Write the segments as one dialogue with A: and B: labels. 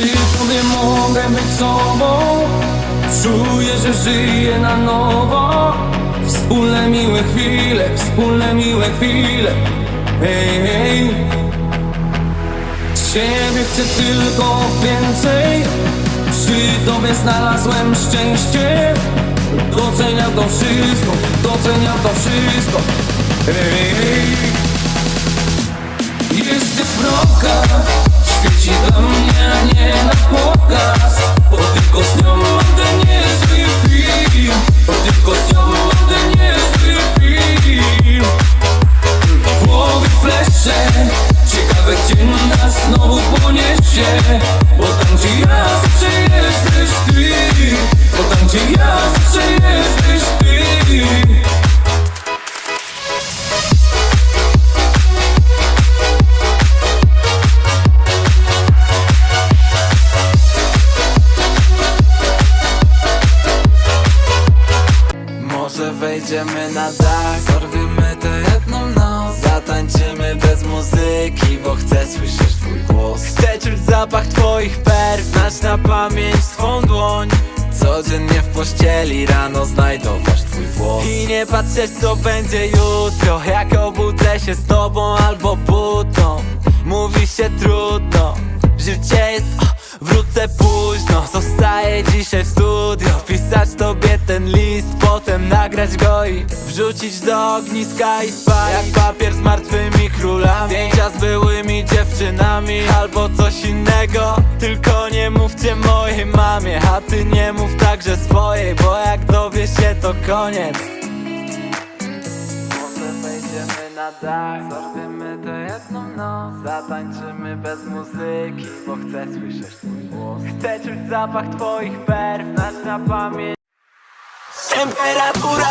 A: tylko nie mogę być sobą. Czuję, że żyję na nowo. Wspólne miłe chwile, wspólne miłe chwile. Hej, hej. Ciebie chcę tylko więcej. Przy Tobie znalazłem szczęście. Doceniam to wszystko, doceniam to wszystko. Hej, hej. Jesteś dla mnie, a nie na pokaz
B: wejdziemy na dach Zorwimy tę jedną noc. Zatańczymy bez muzyki Bo chcę słyszeć twój głos. Chcę czuć zapach twoich perf Znać na pamięć twą dłoń. Codziennie w pościeli Rano znajdować twój włos I nie patrzeć co będzie jutro Jak obudzę się z tobą albo butą. Mówi się trudno Życie jest... Wrócę późno, zostaję dzisiaj w studio Pisać tobie ten list, potem nagrać go i Wrzucić do ogniska i spać. Jak papier z martwymi królami Zdjęcia z byłymi dziewczynami Albo coś innego. Tylko nie mówcie mojej mamie A ty nie mów także swojej Bo jak dowie się to koniec. Może wejdziemy na dach Zorwiemy tę jedną noc. Zatańczymy bez muzyki Bo chcę słyszeć twój głos. Chcę czuć zapach twoich perf Znać na pamięć
C: Temperatura.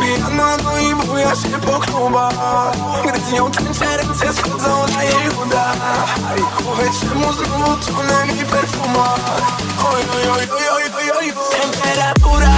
C: Pijana, no i buja się po klubach Gdy z nią tańczę, ręce schodzą na jej uda I głowy czemu znowu tonę mi perfumach oj, oj, oj, oj, oj, oj, oj. Temperatura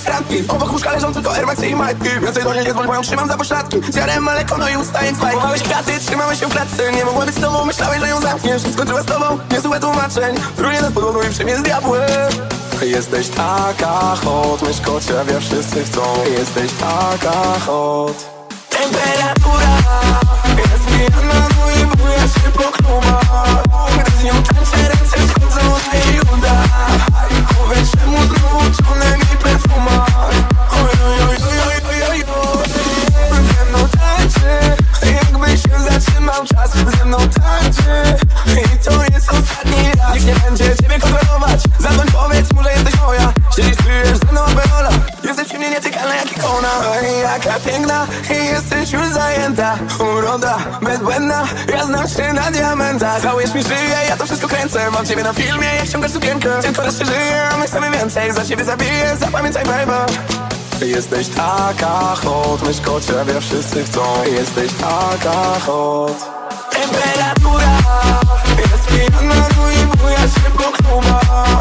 C: planowałeś randki Obok łóżka leżą tylko Air Maxy i majtki. Więcej do niej nie dzwoń, bo ją trzymam za pośladki. Zjarem mleko, no i ustaję spajki Kupowałeś kraty, trzymałeś się w klatce. Nie mogła być z tobą, myślałeś, że ją zamkniesz. Skończyła z tobą, niezłe tłumaczeń. Frunie nad podłogą i przy mnie z diabłem. Jesteś taka hot, mysz ciebie wszyscy chcą. Jesteś taka hot. Temperatura jest pijana, no i buja się po klubach. Gdy z nią tańczę, ręce schodzą na jej piękna i jesteś już zajęta. Uroda bezbłędna, ja znam się na diamentach Całujesz mi szyję, ja to wszystko kręcę. Mam ciebie na filmie, jak ściągasz sukienkę. Tylko raz się żyje, a my chcemy więcej. Za ciebie zabiję, zapamiętaj baby Jesteś taka hot, myszko ciebie wszyscy chcą. Jesteś taka hot. Temperatura jest pijana, no i buja się po klubach